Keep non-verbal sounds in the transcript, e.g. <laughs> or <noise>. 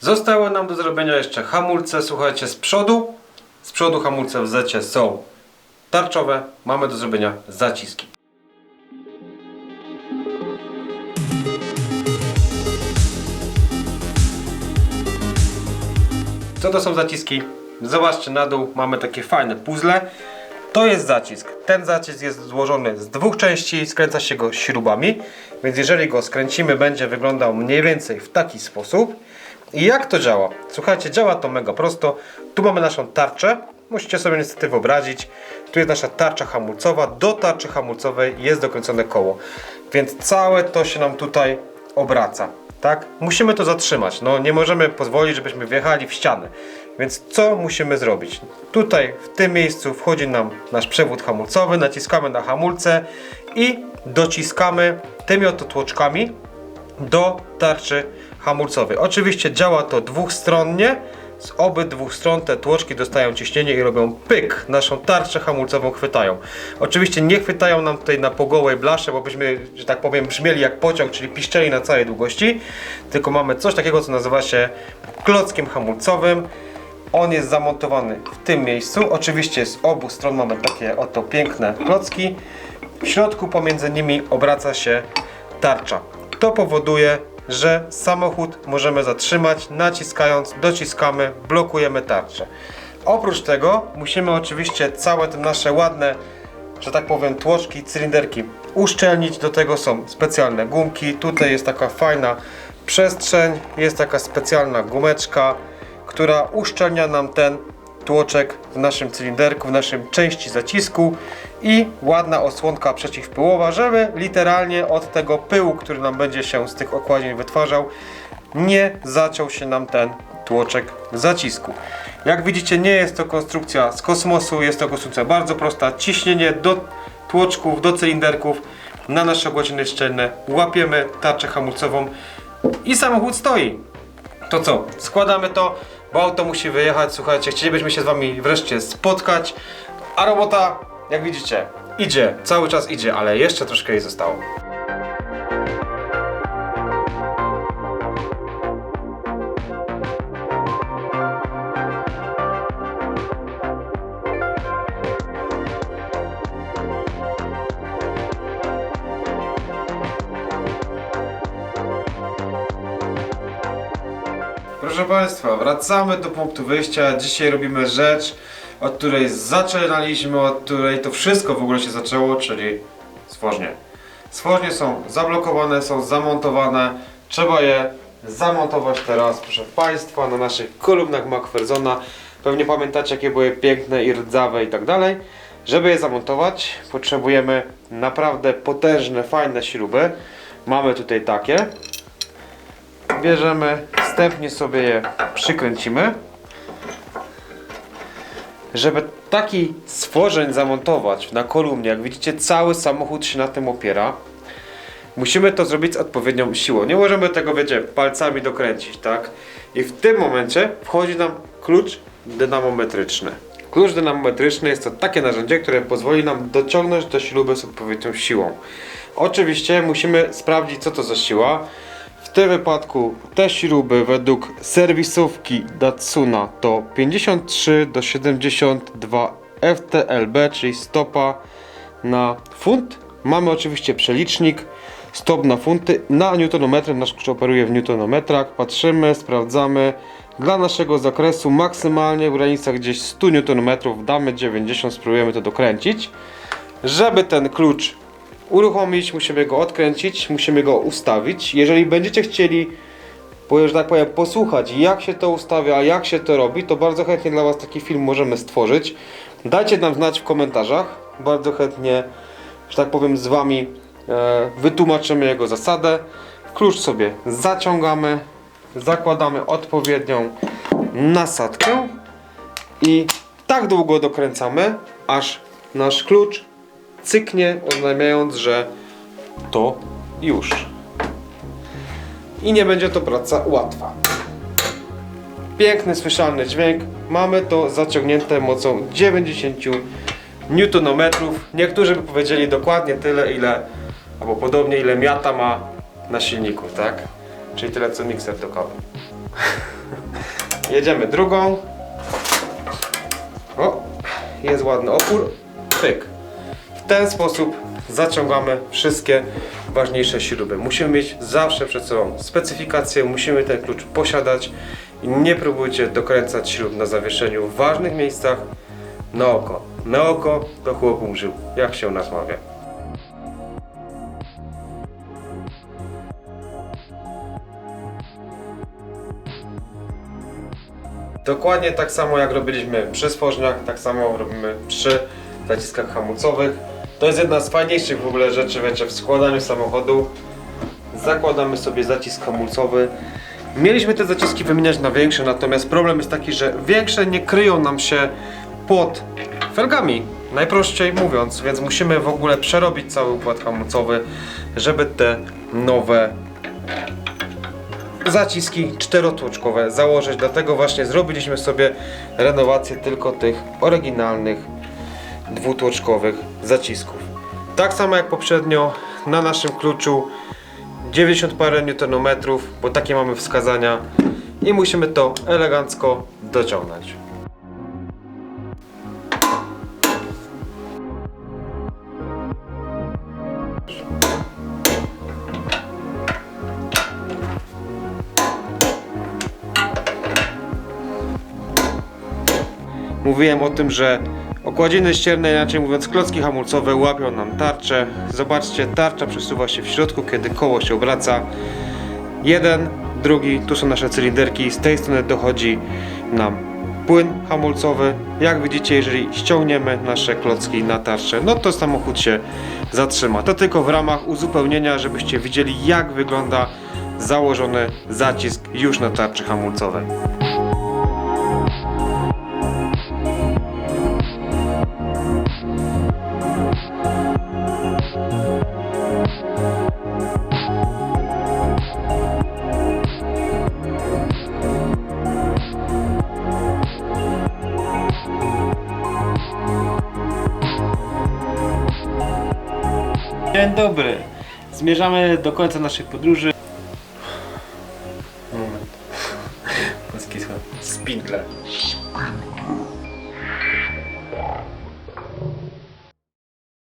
Zostały nam do zrobienia jeszcze hamulce, słuchajcie, z przodu. Z przodu hamulce w zecie są tarczowe. Mamy do zrobienia zaciski. Co to są zaciski? Zobaczcie na dół, mamy takie fajne puzzle. To jest zacisk. Ten zacisk jest złożony z dwóch części, skręca się go śrubami, więc jeżeli go skręcimy, będzie wyglądał mniej więcej w taki sposób. I jak to działa? Słuchajcie, działa to mega prosto. Tu mamy naszą tarczę. Musicie sobie niestety wyobrazić. Tu jest nasza tarcza hamulcowa. Do tarczy hamulcowej jest dokręcone koło. Więc całe to się nam tutaj obraca. Tak? Musimy to zatrzymać. No, nie możemy pozwolić, żebyśmy wjechali w ścianę. Więc co musimy zrobić? Tutaj w tym miejscu wchodzi nam nasz przewód hamulcowy, naciskamy na hamulce i dociskamy tymi oto tłoczkami do tarczy hamulcowej. Oczywiście działa to dwustronnie. Z obydwu stron te tłoczki dostają ciśnienie i robią pyk. Naszą tarczę hamulcową chwytają. Oczywiście nie chwytają nam tutaj na pogołej blasze, bo byśmy, że tak powiem, brzmieli jak pociąg, czyli piszczeli na całej długości. Tylko mamy coś takiego, co nazywa się klockiem hamulcowym. On jest zamontowany w tym miejscu. Oczywiście z obu stron mamy takie oto piękne klocki. W środku pomiędzy nimi obraca się tarcza. To powoduje, że samochód możemy zatrzymać, naciskając, dociskamy, blokujemy tarczę. Oprócz tego musimy oczywiście całe te nasze ładne, że tak powiem, tłoczki, cylinderki uszczelnić. Do tego są specjalne gumki. Tutaj jest taka fajna przestrzeń, jest taka specjalna gumeczka, która uszczelnia nam ten tłoczek w naszym cylinderku, w naszym części zacisku i ładna osłonka przeciwpyłowa, żeby literalnie od tego pyłu, który nam będzie się z tych okładzin wytwarzał, nie zaciął się nam ten tłoczek zacisku. Jak widzicie, nie jest to konstrukcja z kosmosu, jest to konstrukcja bardzo prosta. Ciśnienie do tłoczków, do cylinderków na nasze okładziny szczelne, łapiemy tarczę hamulcową i samochód stoi to co? Składamy to, bo auto musi wyjechać. Słuchajcie, chcielibyśmy się z Wami wreszcie spotkać, a robota, jak widzicie, idzie, cały czas idzie, ale jeszcze troszkę jej zostało. Proszę Państwa, wracamy do punktu wyjścia. Dzisiaj robimy rzecz, od której zaczynaliśmy, od której to wszystko w ogóle się zaczęło, czyli stworznie. Stworznie są zablokowane, są zamontowane. Trzeba je zamontować teraz, proszę Państwa, na naszych kolumnach Macphersona. Pewnie pamiętacie, jakie były piękne i rdzawe i tak dalej. Żeby je zamontować, potrzebujemy naprawdę potężne, fajne śruby. Mamy tutaj takie bierzemy, wstępnie sobie je przykręcimy. Żeby taki stworzeń zamontować na kolumnie, jak widzicie cały samochód się na tym opiera, musimy to zrobić z odpowiednią siłą. Nie możemy tego, wiecie, palcami dokręcić, tak? I w tym momencie wchodzi nam klucz dynamometryczny. Klucz dynamometryczny jest to takie narzędzie, które pozwoli nam dociągnąć do śruby z odpowiednią siłą. Oczywiście musimy sprawdzić, co to za siła. W tym wypadku te śruby według serwisówki Datsuna to 53 do 72 FTLB, czyli stopa na funt. Mamy oczywiście przelicznik, stop na funty. Na newtonometry nasz klucz operuje w newtonometrach. Patrzymy, sprawdzamy. Dla naszego zakresu maksymalnie w granicach gdzieś 100 newtonmetrów damy 90, spróbujemy to dokręcić. Żeby ten klucz uruchomić, musimy go odkręcić, musimy go ustawić. Jeżeli będziecie chcieli, że tak powiem, posłuchać jak się to ustawia, jak się to robi, to bardzo chętnie dla Was taki film możemy stworzyć. Dajcie nam znać w komentarzach. Bardzo chętnie, że tak powiem, z Wami e, wytłumaczymy jego zasadę. Klucz sobie zaciągamy, zakładamy odpowiednią nasadkę i tak długo dokręcamy, aż nasz klucz cyknie, oznajmiając, że to już. I nie będzie to praca łatwa. Piękny, słyszalny dźwięk. Mamy to zaciągnięte mocą 90 newtonometrów. Niektórzy by powiedzieli dokładnie tyle, ile, albo podobnie, ile miata ma na silniku, tak? Czyli tyle, co mikser do kawy. <laughs> Jedziemy drugą. O, jest ładny opór. Pyk. Ten sposób zaciągamy wszystkie ważniejsze śruby. Musimy mieć zawsze przed sobą specyfikację, musimy ten klucz posiadać i nie próbujcie dokręcać śrub na zawieszeniu w ważnych miejscach na oko. Na oko to chłop umrzył, jak się u nas mawia. Dokładnie tak samo jak robiliśmy przy sporządniach, tak samo robimy przy zaciskach hamulcowych. To jest jedna z fajniejszych w ogóle rzeczy, wiecie, w składaniu samochodu. Zakładamy sobie zacisk hamulcowy. Mieliśmy te zaciski wymieniać na większe, natomiast problem jest taki, że większe nie kryją nam się pod felgami, najprościej mówiąc, więc musimy w ogóle przerobić cały układ hamulcowy, żeby te nowe zaciski czterotłoczkowe założyć. Dlatego właśnie zrobiliśmy sobie renowację tylko tych oryginalnych dwutłoczkowych zacisków. Tak samo jak poprzednio na naszym kluczu 90 parę newtonometrów, bo takie mamy wskazania i musimy to elegancko dociągnąć. Mówiłem o tym, że okładziny ścierne, inaczej mówiąc klocki hamulcowe łapią nam tarczę. Zobaczcie, tarcza przesuwa się w środku, kiedy koło się obraca. Jeden, drugi, tu są nasze cylinderki, z tej strony dochodzi nam płyn hamulcowy. Jak widzicie, jeżeli ściągniemy nasze klocki na tarczę, no to samochód się zatrzyma. To tylko w ramach uzupełnienia, żebyście widzieli jak wygląda założony zacisk już na tarczy hamulcowej. Dzień dobry. Zmierzamy do końca naszej podróży.